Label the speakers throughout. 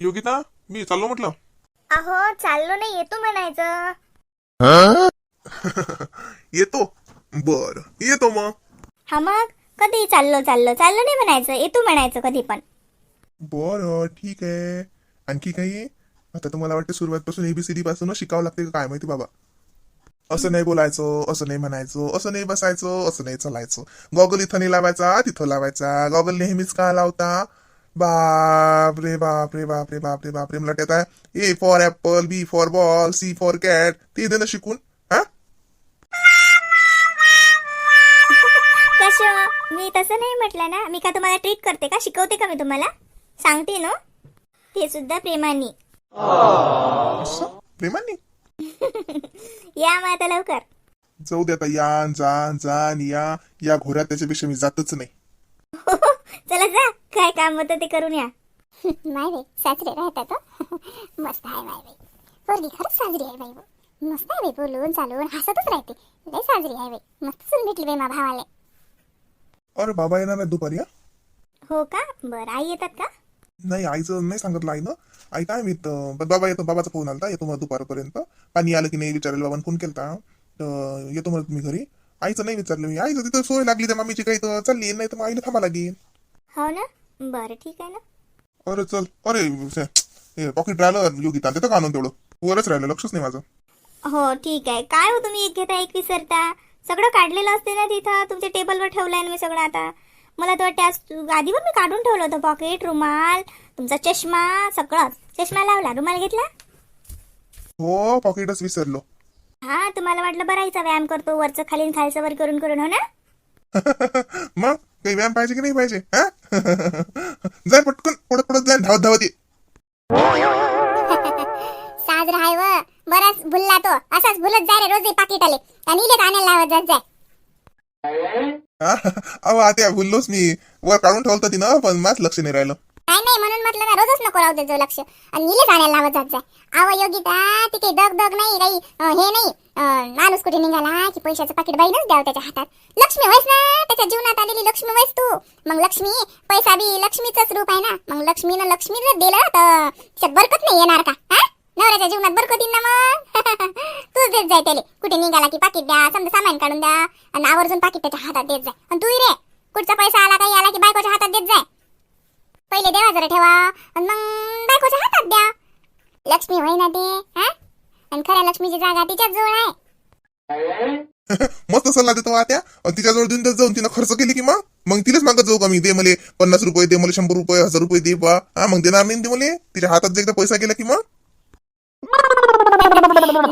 Speaker 1: योगिता मी चाललो म्हटलं.
Speaker 2: अहो चाललो नाही येतो म्हणायचं.
Speaker 1: येतो. बर येतो मग.
Speaker 2: हा मग कधी चाललो चाललो. चाललो नाही म्हणायचं येतो म्हणायचं कधी पण.
Speaker 1: बर ठीक आहे. आणखी काही? आता तर मला वाटतं सुरुवातपासून एबीसीडी पासूनच शिकावं लागते का काय माहिती बाबा. असं नाही बोलायचं असं नाही म्हणायचं असं नाही बसायचं असं नाही चालायचं. गॉगल इथं नाही लावायचा तिथं लावायचा. गॉगल नेहमीच का लावता? बाप रे बाप रे बाप रे बाप रे बाप रे मला A for apple B for ball C for cat ते देणं शिकून. हा?
Speaker 2: कसं मी तसं नाही म्हटलं ना. मी का तुम्हाला ट्रीट करते का? शिकवते का मी तुम्हाला? सांगते ना. ते सुद्धा प्रेमाने.
Speaker 1: असं? प्रेमाने?
Speaker 2: या मग आता लवकर.
Speaker 1: जाऊ दे आता. या जा जा आणि या. या घोऱ्यात त्याच्यापेक्षा मी जातच नाही.
Speaker 2: चला जा काय काम होतं ते करून या. माय बाई सासरे राहतात हं. मस्त आहे माय बाई. पोरगी खरंच साजरी आहे बाई वो. मस्त आहे बाई बोलून चालून हसतच राहते. लय साजरी आहे बाई. मस्त सून भेटली बाई मा भावाले.
Speaker 1: अरे बाबा येणार आहे दुपारी हा?
Speaker 2: हो का? बरं आई येतात का?
Speaker 1: नाही आईचं नाही सांगितलं आईनं. आई काय मी बाबा येतो बाबाचा फोन आलता येतो मग दुपारपर्यंत. पाणी आलं की नाही विचारेल बाबांनी फोन केलता. तर येतो म्हणत मी घरी. आईचं नाही विचारलं मी. आईचं तिथं सोय लागली त्या मामीची काही तर चालली. नाही तर मग आईला थांबा लागेल.
Speaker 2: हो ना? बरं ठीक आहे ना?
Speaker 1: अरे चल अरे पॉकेट राहिलं योगिता देतं का आणून तेवढं. वरच राहिलं लक्षच नाही माझं.
Speaker 2: हो ठीक आहे. काय हो तुम्ही एक घेता एक विसरता? सगळं काढलेलं असते ना तिथं तुमच्या टेबलवर ठेवलंय ना मी सगळं आता. मला तर वाटतं आज गादीवर मी काढून ठेवलं होतं पॉकेट रुमाल तुमचा चष्मा सगळं. चष्मा लावला रुमाल घेतला?
Speaker 1: हो पॉकेटच विसरलो.
Speaker 2: हा तुम्हाला वाटलं बराईचा व्यायाम करतो वरचं खाली खालचं वर करून करून हो ना?
Speaker 1: मग? काही व्यायाम पाहिजे की नाही पाहिजे? हा? जाय पटकन पडत पडत जाय धावत धावत ये.
Speaker 2: साजरा आहे व बराच भुलला तो. असाच भुलत जाय रे रोज पाकिट आले आणि इले कानाला लावत जात जाय
Speaker 1: हा? अहो आता बोललोच मी. वर काढून ठेवलं तिनं पण माझ लक्ष नाही राहिलं.
Speaker 2: काय नाही म्हणून म्हटलं ना रोजच नको राहू त्याचं लक्ष. आणि इले जाण्याला लावत जात जाय. आव योगिता ती काही दग दग नाही काही हे नाही. माणूस कुठे निघाला की पैशाचं पाकिट बाईनच द्यावं त्याच्या हातात. लक्ष्मी व्हायस ना त्याच्या जीवनात आलेली लक्ष्मी व्हायस तू. मग लक्ष्मी पैसा बी लक्ष्मीचंच रूप आहे ना. मग लक्ष्मीनं लक्ष्मी जर दिलं तर त्याच्यात बरकत नाही येणार का? हा? नवऱ्याच्या जीवनात बरकत येईन ना मग. तूच देत जाय त्याले. कुठे निघाला की पाकिट द्या समजा सामान काढून द्या. आणि आवर्जून पाकिट त्याच्या हातात देत जाय. आणि तू रे कुठचा पैसा आला काही आला की बायकोच्या हातात देत जाय. पहिले देवा जरा ठेवा. आणि मग बायकोच्या हातात द्या. लक्ष्मी होय ना ते हा? आणि खऱ्या लक्ष्मीची जागा तिच्याच जवळ आहे.
Speaker 1: मस्त सल्ला देतो आत्या अन तिच्याजवळ देऊन देत जाऊन तिनं खर्च केली की मग? मग तिलाच मागत जाऊ का मी? दे मले पन्नास रुपये दे मला शंभर रुपये हजार रुपये दे बा. हा मग देणार नाही ते मले? तिच्या हातात जर एकदा पैसा गेला की मग?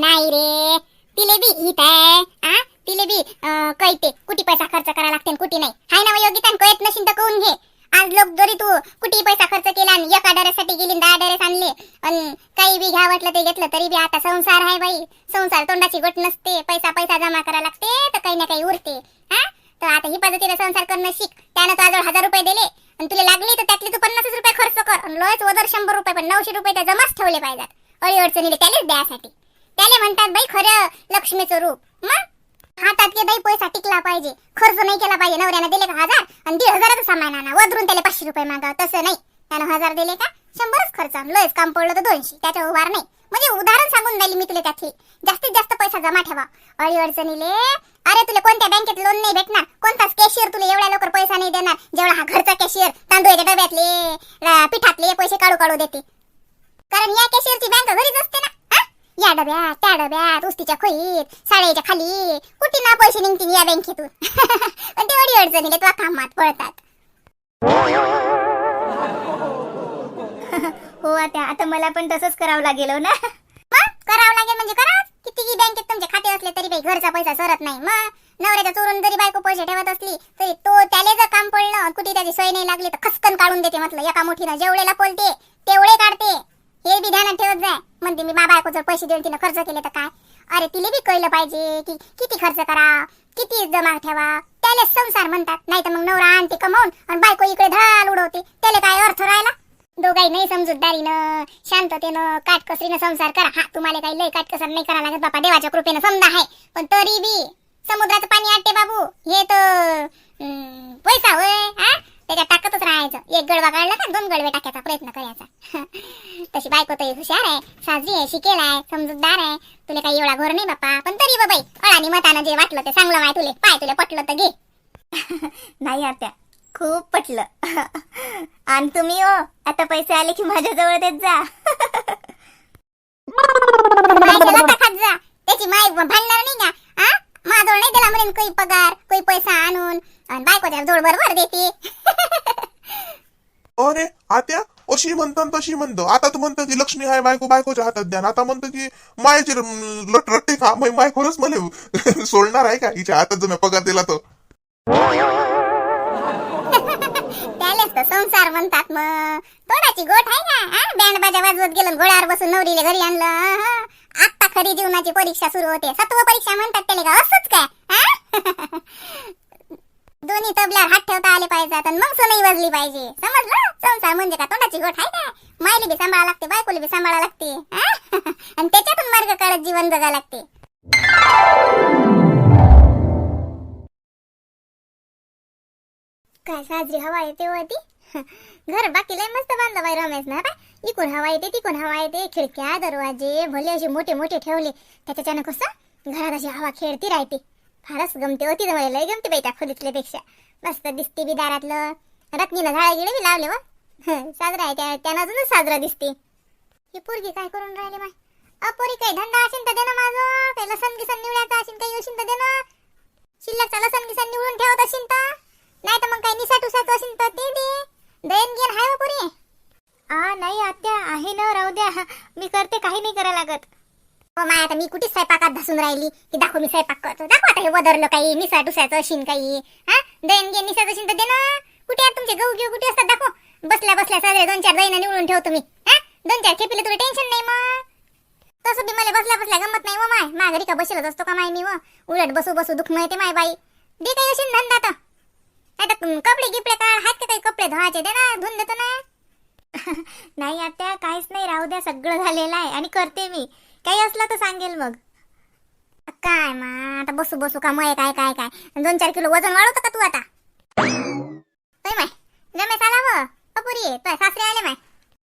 Speaker 2: नाही रे. तिले बी हित आहे. आ? तिले बी अं, कळते. कुठे पैसा खर्च करा लागते आणि कुठे नाही. हाय ना योगिता कळत नशील तर कळून घे. आज लोक जरी तू हो. कुठेही पैसा खर्च केला आणि एका डरेसाठी गेली दहा डरेस आणले. आणि काही बी घ्या वाटलं ते घेतलं तरी बी आता संसार आहे बाई. संसार तोंडाची गोट नसते. पैसा पैसा जमा करा लागते तर काही ना काही उरते. हा? तर आता ही पद्धतीने संसार करणं शिक. त्यानं तू आजवळ हजार रुपये दिले. आणि तुला लागले तर त्यातले तू पन्नासच रुपये खर्च कर. आणि लोयच वदर शंभर रुपये पण नऊशे रुपये त्या जमाच ठेवले पाहिजेत. अळी अडचणीले त्यालेच द्यासाठी त्याले म्हणतात बाई खरं लक्ष्मीचं रूप. मग? हातात के बाई पैसा टिकला पाहिजे. खर्च नाही केला पाहिजे. नवऱ्यानं दिले का हजार? आणि दीड हजाराचं सामान आणा. वदरून त्याला पाचशे रुपये मागा तसं नाही. त्यानं हजार दिले का? शंभरच खर्च लयच काम पडलं तर दोनशे. त्याच्या उभार नाही. म्हणजे उदाहरण सांगून राहिली मी तुला त्यातली. जास्तीत जास्त पैसा जमा ठेवा. अळी अडचणीले. अरे तुला कोणत्या बँकेत लोन नाही भेटणार? कोणताच कॅशियर तुला एवढ्या लवकर पैसा नाही देणार. जेवढा हा घरचा कॅशियर तांदूळच्या डब्यातले पिठातले पैसे काढू काढू देते. कारण या कॅशियरची बँक घरीच असते ना. या डब्यात त्या डब्यात उस्तीच्या खोईत साड्याच्या खाली कुठे ना पैसे निघतील या बँकेतून. पण ते अडी अडचणीले तुला कामात पळतात. हो आता आता मला पण तसंच करावं लागेल हो ना? मग? करावं लागेल म्हणजे करा. कितीही बँकेत तुमचे खाते असले तरी बाई घरचा पैसा सरत नाही मग? नवऱ्याच्या चोरून जरी बायको पैसे ठेवत असली तरी तो त्याले जर काम पडलं कुठे त्याची सोय नाही लागली तर खसकन काढून देते म्हटलं. एका मुठीनं जेवढेला पोलते तेवढे काढते. हे बी ध्यानात ठेवत जाय. म्हणते मी बाबा जर पैसे देऊन तिनं खर्च केले तर काय? अरे तिले बी कळलं पाहिजे की किती खर्च करा किती जमा ठेवा. त्याला संसार म्हणतात नाही तर मग नवरा आणते कमावून आणि बायको इकडे धाल उडवते. त्याला काय अर्थ राहिला? दोघाही नाही समजूतदारीनं शांततेनं काटकसरीनं संसार करा. हा तुम्हाला काही लय काटकसर नाही करा लागत बापा देवाच्या कृपेनं. समजा आहे. पण तरी बी समुद्राचं पाणी आटते बाबू. हे तर हम्म, पैसा होय हा त्याच्यात टाकतच राहायचं. एक गडवा काढला का दोन गडवे टाकायचा प्रयत्न करायचा. तशी बायको तर हुशार आहे साजरी आहे शिकेल आहे समजूतदार आहे. तुला काही एवढा घोर नाही बापा पण तरी बाबाई अळानी मतानं जे वाटलं ते चांगलं माय तुले. पाय तुला पटलं तर घे.
Speaker 3: नाही आत्या खूप पटलं. आणि तुम्ही हो आता पैसे आले की माझ्याजवळ देत जा.
Speaker 2: खात जा. त्याची माय भांडणार नाही का? हा माझ्याजवळ नाही दिला म्हणेन काही पगार काही पैसा आणून आणि बायकोच्या जोड बरोबर देते.
Speaker 1: अरे आत्या अशी म्हणतात तशी म्हणतो. आता तू म्हणतो की लक्ष्मी आहे बायको बायकोच्या हातात द्या. आता म्हणतो की मायची लट रट्टे का मै माय खरंच मला सोडणार आहे का? हिच्या हातात जर मी पगार दिला
Speaker 2: त्यालाच तर संसार म्हणतात मग तोडाची गोठ आहे का हा? बँड बाजा वाजवत गेलं घोड्यावर बसून नवरीले घरी आणलं? आत्ता खरी जीवनाची परीक्षा सुरू होते. सत्व परीक्षा म्हणतात त्याला का? असंच काय? दोन्ही तबल्यावर हात ठेवता आले पाहिजेत आणि मग सोनई वाजली पाहिजे. समजलं? संसार म्हणजे का? तोंडाची गोठ आहे का मायली बी सांभाळा लागते बायकोली बी सांभाळा लागते आणि त्याच्यातून मार्ग काढत जीवन जगा लागते. काय साजरी हवा येते होती घर बाकी लय मस्त बांधलं बाई रमेश ना बाय इकून हवा येते तिकून हवा येते खिडक्या दरवाजे भले असे मोठे मोठे ठेवले त्याच्यानं कसं? घरात अशी हवा खेळती राहते. फारच गमते होती तर मला लय गमते बाई त्या खोलीतल्यापेक्षा. मस्त दिसते बी दारातलं. रत्नीनं झाडं गिडे बी लावले व हो. साजरा आहे त्या त्यानं अजूनच साजरा दिसते. ही पोरगी काय करून राहिले माय? अपोरी काही धंदा असेल तर दे ना माझं काही लसण गिसन निवडायचं असेल काही असेल तर दे ना शिल्लकचा लसण गिसन निवडून ठेवत असेल तर. नाही तर मग काही निसाट उसाट असेल तर ते दे देन घेन हाय हो पुरी.
Speaker 3: आ नाही आत्या आहे ना राहू द्या. मी करते काही नाही करा लागत.
Speaker 2: हो माय आता मी कुठे स्वयंपाकात धसून राहिली? की दाखव मी स्वयंपाक करतो. दाखव आता हे वदरलं काही निसा उसाचं असेल काही. हा? दैन घे निसाट असेल तर दे ना. कुठे आहेत तुमचे गहू घेऊ कुठे असतात? दाखव. बसल्या बसल्या साजरे दोन चार दैन निवडून ठेवतो मी. हा? दोन चार खेपिले तुला टेन्शन नाही मग. तसं बी मला बसल्या बसल्या गमत नाही व माय. माघारी का बसलच असतो का माय मी व उलट बसू बसू दुःख मिळते माय बाई. दे काही असेल धंदा आता आता कपडे गिपडे का? आहेत का काही कपडे धुवायचे? दे ना धुवून देतो ना.
Speaker 3: नाही आता काहीच नाही. राहू द्या सगळं झालेलं आहे. आणि करते मी. काही असलं तर सांगेल मग.
Speaker 2: काय मा आता बसू बसू का मय काय काय काय. दोन चार किलो वजन वाढवतो का तू आता? माय रमेश आला व. तुझ्या सासरे आले माय.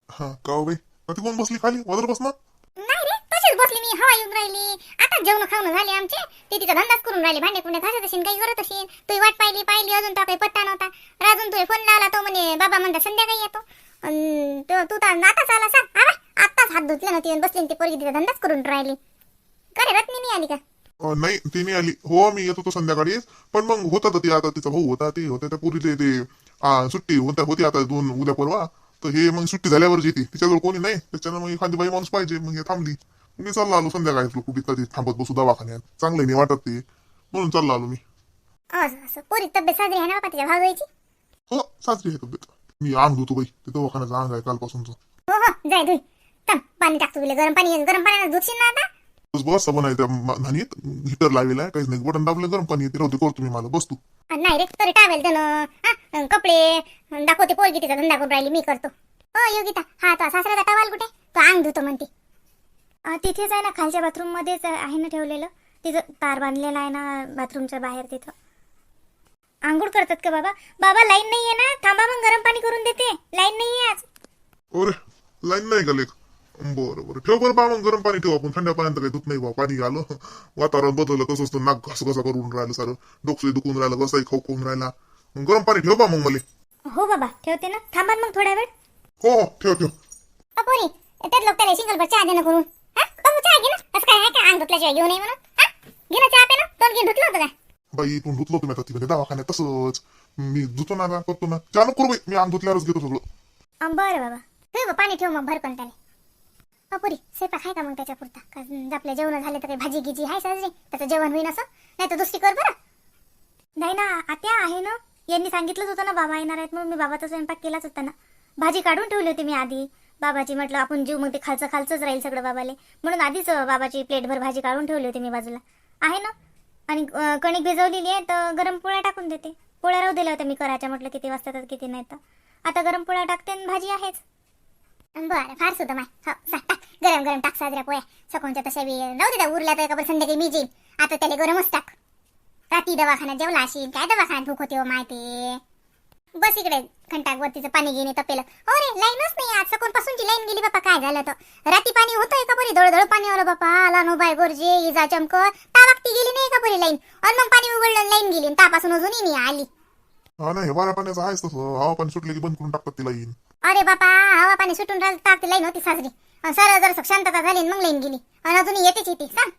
Speaker 1: हा का हो बाई? मग ती कोण बसली खाली? वदर बस ना
Speaker 2: नाही रे तशीच बसली मी. हवा येऊन राहिली. आता जेवण खाऊन झाले आमचे. ते तिचा धंदाच करून राहिले. भांडे कुंडे घासत असेल काही करत असेल तू वाट पाहिली पाहिली अजून तो काही पत्ता नव्हता. राजून तुझे फोन लावला तो म्हणे बाबा म्हणता संध्याकाळी येतो. अन तो- तू तर आताच आला. सांग आवा आत्ताच हात धुतले ना ती आणि बसली ती पोरगी तिचा धंदाच करून राहिली. का रे रत्नी नाही आली का?
Speaker 1: अं, नाही ती नाही आली. हो मी येत होतो संध्याकाळी पण मग होता तर ते आता तिचा भाऊ होता ते होते त्या ते आ, सुट्टी होता होती आता दोन उद्या परवा. तर हे मग सुट्टी झाल्यावर येते तिच्याजवळ कोणी नाही. त्याच्यानं मग एखादी बाई माणूस पाहिजे मग हे थांबली. मी चालला आलो संध्याकाळी कुठे कधी थांबत बसू दवाखान्यात. चांगलं नाही वाटत ते. म्हणून चालला आलो मी.
Speaker 2: असं असं. पोरी तब्येत साजरी आहे ना बापा तिच्या
Speaker 1: हो साजरी आहे तब्येत. मी अंग धुतो बाई. ते दवाखान्याचं अंग आहे कालपासूनच.
Speaker 2: हो हो. जाय धुई थांब पाणी टाकतो तुला. गरम पाणी गरम पाण्यानं धुतशील ना आता?
Speaker 1: बस sabon आहे त्या हिटर लावलेला आहे. काहीच नाही. बटन दाबलं गरम पाणी येते. राहते करतो मी मला बस तू.
Speaker 2: अ, नाही रे तरी टावेल त्यानं. हा, कपडे. दाखवते पोरगी तिचा धंदा करून राहिली. मी करतो. हो योगिता हा तो सासऱ्याचा टवाल कुठे? तो अंग धुतो म्हणते.
Speaker 3: तिथेच आहे ना खालच्या बाथरूम मध्येच आहे ना ठेवलेलं. तिथं तार बांधलेला आहे ना बाथरूमच्या बाहेर तिथं. आंघोळ करतात का बाबा? बाबा लाईन नाहीये ना. थांबा मग गरम पाणी करून देते. लाईन नाहीये आज.
Speaker 1: अरे लाईन नाही का लेख बरं बरं. ठेव बरं बा मग गरम पाणी ठेव आपण. थंड्या पाण्यात काही धुत नाही बा पाणी आलं. वातावरण बदललं कसं असतं? नाक घास घसा करून राहिलं सारं. डोकं दुखून राहिलं घसाही खाऊन राहिला. गरम पाणी ठेव बा मग मला.
Speaker 3: हो बाबा ठेवते ना. थांबा मग थोड्या वेळ.
Speaker 1: हो हो. ठेव ठेव.
Speaker 2: पोरी त्यात लोक त्याला सिंगल भर चहा दे ना करून. हा? चहा घे ना. असं काय आहे का? अंग धुतल्याशिवाय घेऊ नये म्हणून. हा? घे ना चहा पे ना दोन घेऊन धुतलं होतं का?
Speaker 1: बाई इथून धुतलो तुम्ही आता तिकडे दवाखान्यात तसंच. मी धुतो ना करतो ना. चालू करू बाई. मी अंग धुतल्यावरच घेतो सगळं.
Speaker 3: बरं बाबा.
Speaker 2: ठेव पाणी ठेव मग. भरकन त्याला. अपुरी स्वयंपाक आहे का मग त्याच्या पुरता आपल्या जेवण झाले तर काही भाजी गिजी आहे साजरी त्याचं जेवण होईन असं. नाही तर दुसरी कर बरं.
Speaker 3: नाही ना आत्या आहे ना. यांनी सांगितलंच होतं ना बाबा येणार आहेत म्हणून मी बाबाचा स्वयंपाक केलाच होता ना. भाजी काढून ठेवली होती मी आधी. बाबाची म्हटलं आपण जीव मग ते खालचं खालचंच राहील सगळं बाबाले. म्हणून आधीच बाबाची प्लेटभर भाजी काढून ठेवली होती मी बाजूला. आहे ना? आणि कणिक भिजवलेली आहे तर गरम पोळ्या टाकून देते. पोळ्या राहू दिल्या होत्या मी करायच्या. म्हटलं किती वाजता तर किती नाही तर आता गरम पोळ्या टाकते आणि भाजी आहेच.
Speaker 2: बरं फार सुद्धा माय. हो सा, टाक. गरम गरम टाक साजऱ्या पोया सकोणच्या तशा बी राहू दे उरला उरल्या तर कबर संध्याकाळी मी जेईन. आता त्याला गरमच टाक. रात्री दवाखान्यात जेवला असेल काय दवाखान्यात भूक होते हो माहिती बस इकडे घंटाक वरतीचं पाणी घेणे तपेलं. हो रे लाईनच नाही आज. सकाळपासूनची लाईन गेली बापा काय झालं तर? राती पाणी होतंय का बरी? दळदळ पाणी आलं बापा. आला नो बाय गोरजे इजा चमकत. तावाकती गेली नाही का बरी लाईन? आणि मग पाणी उघडलं लाईन गेली तापासून अजूनही नाही आली.
Speaker 1: हा नाही वारा पाण्याचं आहेच तसं. हवा पाणी सुटले की बंद करून टाकतात तिला येईन
Speaker 2: अरे बापा हवा पाणी सुटून राहिलं तापती लाईन होती साजरी. आणि सर जर शांतता झाली मग लाईन गेली. आणि अजूनही येतेच येते सांग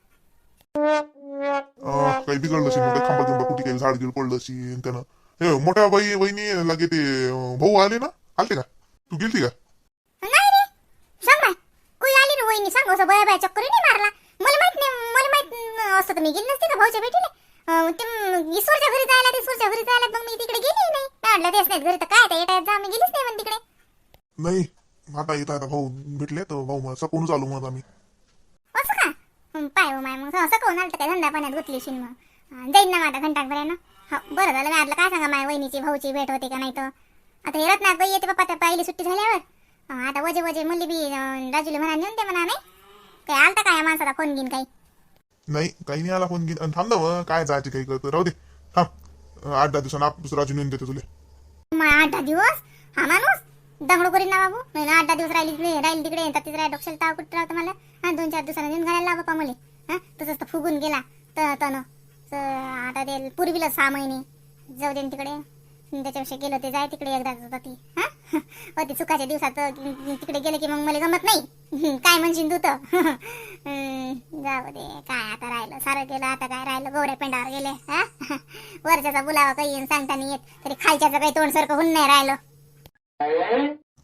Speaker 1: अं, काही बिघडलं असेल मग खांबा गिंबा कुठे काही झाड गिड पडलं असेल त्यानं. हे मोठ्या बाई वहिनी लागे ते अं, भाऊ आले ना? आलते का? तू गेलती का?
Speaker 2: नाही रे. सांग बाय. कोई आली रे वहिनी? सांग. असं बया बया चक्कर नाही मारला. मला माहीत नाही मला माहीत न- असतं तर मी गेली नसते का भाऊच्या भेटीला? ते ईश्वरच्या घरी जायला ते ईश्वरच्या घरी जायला मग मी तिकडे गेली नाही. म्हटलं तेच नाही घरी तर काय त्या येता येत जा मी गेलीच नाही पण तिकडे.
Speaker 1: नाही आता येत आता भाऊ भेटले तर भाऊ मग सकाळूनच आलो मग आम्ही.
Speaker 2: असं का? हं, पाय हो माय मग असं कोण आलं तर काय धंदा पाण्यात गुतली शिन मग? अं, जाईन ना माझा घंटाक बऱ्यानं हो बरं झालं मी आतलं काय सांगा माझ्या वहिनीची भाऊची भेट होते का नाही तर? आता हे रत्नात बाई येते पप्पा त्या पहिली सुट्टी झाल्यावर. अं, आता वजे वजे मुली बी अं, राजूला म्हणा नेऊन दे म्हणा नाही? काय आलता काय या माणसाला फोन घेऊन काही?
Speaker 1: नाही काही नाही आला फोन घेऊन आणि थांब ना मग, काय जायचं काही करतो राहू दे. थांब. आठ दहा दिवसांना आपण राजू नेऊन देतो तुले.
Speaker 2: आठ दहा दिवस? हा माणूस? दंगडो करीन ना बाबू. नाही आठ दहा दिवस राहिली तिकडे राहील तिकडे. येतात तिकडे डोक्याला ताव कुठं राहतो मला? हा दोन चार दिवसांना नेऊन घालायला बाबा बापा मला. हा तसंच तर फुगून गेला. तर तन. आता ते पूर्वीला सहा महिने. जाऊ दे तिकडे. त्याच्यापेक्षा गेलो ते जाय तिकडे एकदा ती. हा? ते सुखाच्या दिवसात तिकडे गेले की मग मला गमत नाही. काय म्हणशील तू तर? जाऊ दे काय आता राहिलं? सारं गेलं आता काय राहिलं? गोऱ्या पेंडावर गेले हा? वरच्याचा बुलावा काही येईन सांगता नाही येत. तरी खालच्याचं काही तोंडसारखं होऊन नाही राहिलं.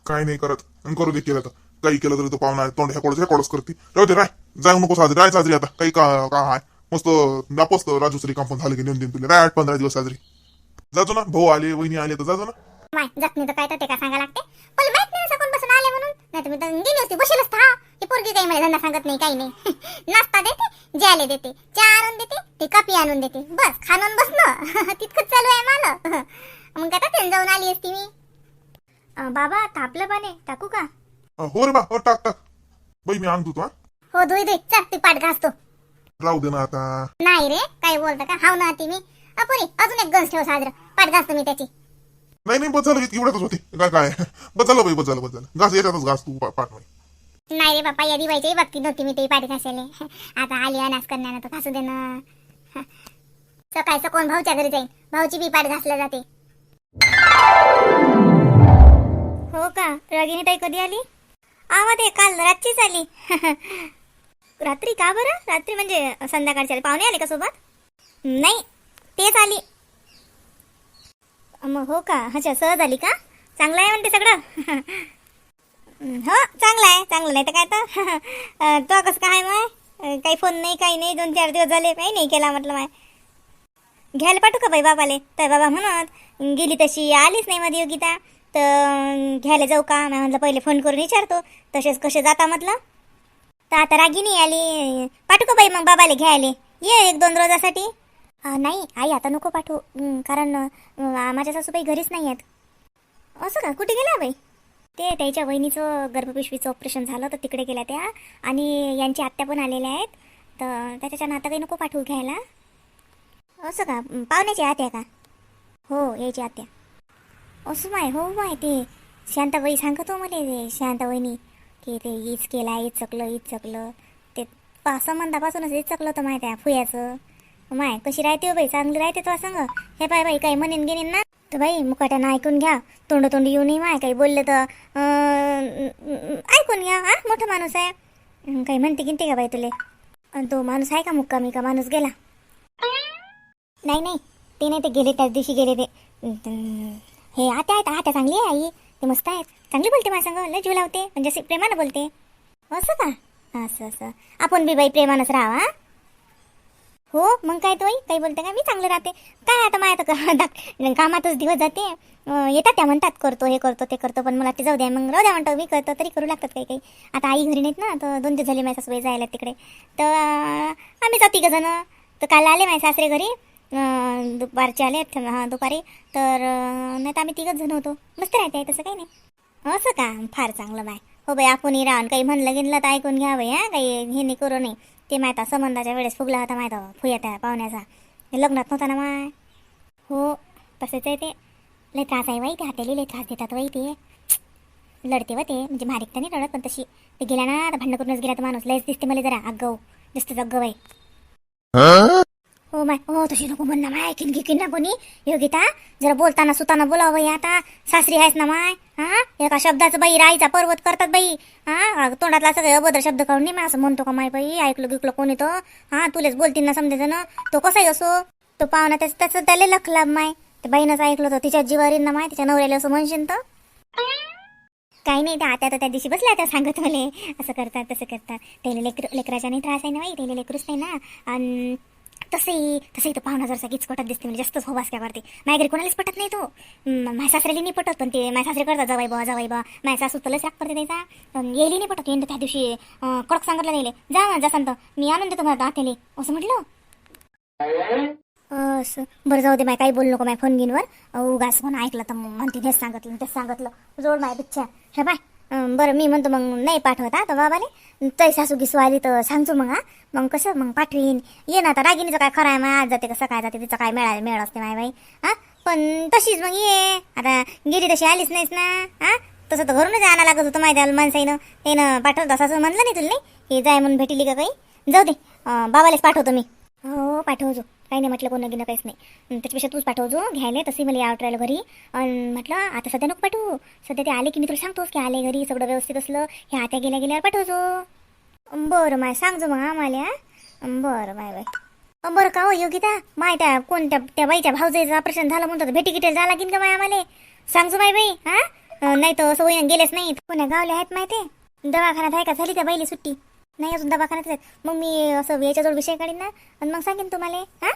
Speaker 1: काय नाही करत. करू दे केलं तर. काही केलं तरी तो पाहुणा तोंड ह्याकडच ह्याकडच करते. राहू दे राय. जाऊ नको साजरी राय साजरी आता. काही का का हाय? मस्त दापोस राजू श्री कंपन झालं की नेऊन देईन तुला. राय आठ पंधरा दिवस साजरी. जातो ना भाऊ आले वहिनी आले तर जातो ना.
Speaker 2: माय जखमी तर काय तर ते का सांगा लागते? पण माहीत नाही सकून बसून आले म्हणून. नाही मी तर गेली असते बसेलच हा ही पोरगी काही मला धंदा सांगत नाही काही नाही. नाश्ता देते ज्याले देते चहा आणून देते ते कापी आणून देते. बस खाणून बसणं. तितकंच चालू आहे मला. मग काय तर जाऊन आली असती मी.
Speaker 3: बाबा तापलं पाणी टाकू का?
Speaker 1: हो रे बा हो टाक टाक. बाई मी आणतो तू हा.
Speaker 2: हो धुई धुई. चाल तू पाठ घासतो.
Speaker 1: राहू दे ना आता.
Speaker 2: नाही रे काय बोलता का? हाव ना ती मी. अपुरी अजून एक गंज ठेव साजरं. पाठ घासतो मी त्याची.
Speaker 1: नाही नाही बस झालं एवढ्यातच होते. काय काय? बस झालं बाई बस झालं बस झालं. घास याच्यातच घास तू पा-
Speaker 2: नाही रे बाप्पा या दिवाळीची बाबतीत नव्हती मी ते पाठी घासायला आता आली अनास करण्यानं तर घासू दे ना सकाळचं कोण भाऊच्या घरी जाईन? भाऊची बी पाठ घासल्या जाते.
Speaker 3: हो का? रागिनी ताई कधी आली? आवा ते काल रातचीच आली. रात्री का बरं? रात्री म्हणजे संध्याकाळची आली. पाहुणे आले का सोबत? नाही तेच आली. मग हो का? अच्छा सहज आली का? चांगलं आहे म्हणते सगळं? हो चांगलं आहे. चांगलं नाही तर काय तर? तो कसं काय माय? काही फोन नाही काही नाही दोन चार दिवस झाले काही नाही केला म्हटलं माय. घ्यायला पाठवू का बाई बाबाले? तर बाबा म्हणत गेली तशी आलीच नाही मध्ये योगिता. तर घ्यायला जाऊ का? मी म्हटलं पहिले फोन करून विचारतो. तसेच कसे जाता म्हटलं. तर आता रागिनी आली. पाठवू का बाई मग बाबाले घ्यायला? ये एक दोन रोजासाठी. नाही आई आता नको पाठवू. कारण माझ्या सासूबाई घरीच नाही आहेत. असं का? कुठे गेल्या बाई? ते त्याच्या वहिनीचं गर्भपिशवीचं ऑपरेशन झालं तर तिकडे गेल्या त्या. आणि यांची आत्या पण आलेल्या आहेत. तर त्याच्या आता काही नको पाठवू घ्यायला. असं का? पाहुण्याची आत्या का? हो यायची आत्या. असं माय हो माय ते. शांताबाई सांगत हो मला ते शांताबाईनी. की ते हीच केला हीच चकलं हीच चकलं. ते पा मंदापासूनच हीच चकलं होतं माहिती आहे फुयाचं. माय कशी राहते हो बाई? चांगली राहते तो सांग हे पाय बाई काही म्हणेन गेनेन ना. तर बाई मुकाट्यानं ऐकून घ्या. तोंड तोंड येऊ नये माय. काही बोललं तर ऐकून घ्या हा? मोठा माणूस आहे. काही म्हणते गिनते का बाई तुले? आणि तो माणूस आहे का मुक्कामी? का माणूस गेला. नाही नाही. ते नाही ते गेले त्याच दिवशी गेले ते. हे आत्या आहेत. आता चांगली आहे आई. ते मस्त आहेत. चांगली बोलते मला संग. लय जीव लावते. म्हणजे असे प्रेमानं बोलते. असं का? असं असं. आपण बी बाई प्रेमानंच राहा हो मग काय तोय काही बोलते का? मी चांगलं राहते. काय आता माझ्या तर कामातच दिवस जाते. येतात त्या म्हणतात करतो हे करतो ते करतो पण मला ते जाऊ द्या. मग राहू द्या म्हणतो मी करतो तरी करू लागतात काही काही. आता आई घरी नाहीत ना तर दोन दिवस झाले माझ्या सासूबाई जायला तिकडे. तर आम्ही जाऊ तिघं जण. तर काल आले माझे सासरे घरी. दुपारचे आले हां दुपारी. तर नाही तर आम्ही तिघच जण होतो. मस्त राहते तसं काही नाही. असं का फार चांगलं बाय. हो बाई आपण राहून काही म्हणलं गेलं तर ऐकून घ्या बाई हा काही हे नाही करू नाही. ते माहिती संबंधाच्या वेळेस फुगला होता माहिती फुया त्या पाहुण्याचा. लग्नात नव्हता ना माय. हो तसेच आहे ते. लय त्रास आहे वाई ते हाताले लय त्रास देतात वाई ते. लढते व ते म्हणजे मारिक तर नाही लढत पण तशी ते गेला ना आता भांडण करूनच गेला तर माणूस. लयच दिसते मला जरा अग्गव दिसते अग्गव आहे हो माय हो तशी नको म्हण ना माय किनकी किन ना कोणी योगिता जरा बोलताना सुताना बोलावं बाई आता. सासरी आहेस ना माय? हा? एका शब्दाचं बाई राईचा पर्वत करतात बाई. हा? तोंडातला सगळे अभद्र शब्द काढून नाही माय असं म्हणतो का माय बाई? ऐकलं गिकलं कोणी तो? हा तुलेच बोलतील ना समजायचं ना तो कसाही असो? तो पाहुणा त्याचं त्याचं त्याला लखला माय. ते बाईनंच ऐकलं होतं तिच्या जीवारीन ना माय तिच्या नवऱ्याला असं म्हणशील तर. काही नाही त्या आता तर त्या दिवशी बसल्या आता सांगत मला. असं करतात तसं करतात. त्याला लेकर लेकराच्या नाही त्रास आहे ना बाई त्याला लेकरूच नाही ना. आणि तसंही तसंही तो पाहुणा जरसा गीच पटत दिसते म्हणजे जास्तच होबास काय करते माझ्या घरी कोणालाच पटत नाही तो. म, माझ्या सासऱ्याला नाही पटत पण ते माझ्या सासरे करतात जवाई बा जवाई बा माझ्या सासू तुलाच राग करते त्याचा. येईल नाही पटत येईन त्या दिवशी कडक सांगितलं नाही जा ना, जा मी आणून देतो मला आतेले असं म्हटलं? बरं जाऊ दे माय काही बोलू नको माय फोन घेऊनवर उगाच फोन ऐकलं तर मग म्हणते तेच सांगितलं तेच सांगितलं. जोड माय बिच्छा हे बाय बरं मी म्हणतो मग नाही पाठवत हा तर बाबाले. तै सासू गिसू आली तर सांगतो मग हा. मग कसं मग पाठवीन. ये ना आता रागिनीचं काय खरं आहे मग आज जाते कसं काय जाते तिचं काय मिळालं मिळत असते माय बाई. हा? पण तशीच मग ये. आता गेली तशी आलीच नाहीस ना हा? तसं तर घरूनच आणा लागत होतं माहिती आहे माणसाईनं त्यानं पाठवत सासू म्हणलं नाही तुला नाही? हे जाय म्हणून भेटली का काही? जाऊ दे. बाबालाच पाठवतो मी. हो पाठवतो काही नाही म्हटलं कोण गिनं काहीच नाही. त्याच्यापेक्षा तूच पाठवतो घ्यायला तशी मला या राहिलं घरी. आणि म्हटलं आता सध्या नको पाठवू. सध्या ते आले की मी तुला सांगतोस की आले घरी सगळं व्यवस्थित असलं. हे आता गेल्या गेल्यावर पाठवतो बरं माय सांगतो मग आम्हाला बरं माय बाय. बरं का हो योगिता? माय त्या कोणत्या त्या बाईच्या भाऊजाईचं ऑपरेशन झालं म्हणतात भेटी किटेल झाला लागेल का माय आम्हाला? सांगतो माय बाई हा. नाही तर असं गेलेच नाही कोण्या गावले आहेत माहिती दवाखान्यात आहे का? झाली त्या बाईली सुट्टी? नाही अजून दवाखान्यात आहेत. मग मी असं याच्याजवळ विषय काढीन ना. आणि मग सांगेन तुम्हाला हा?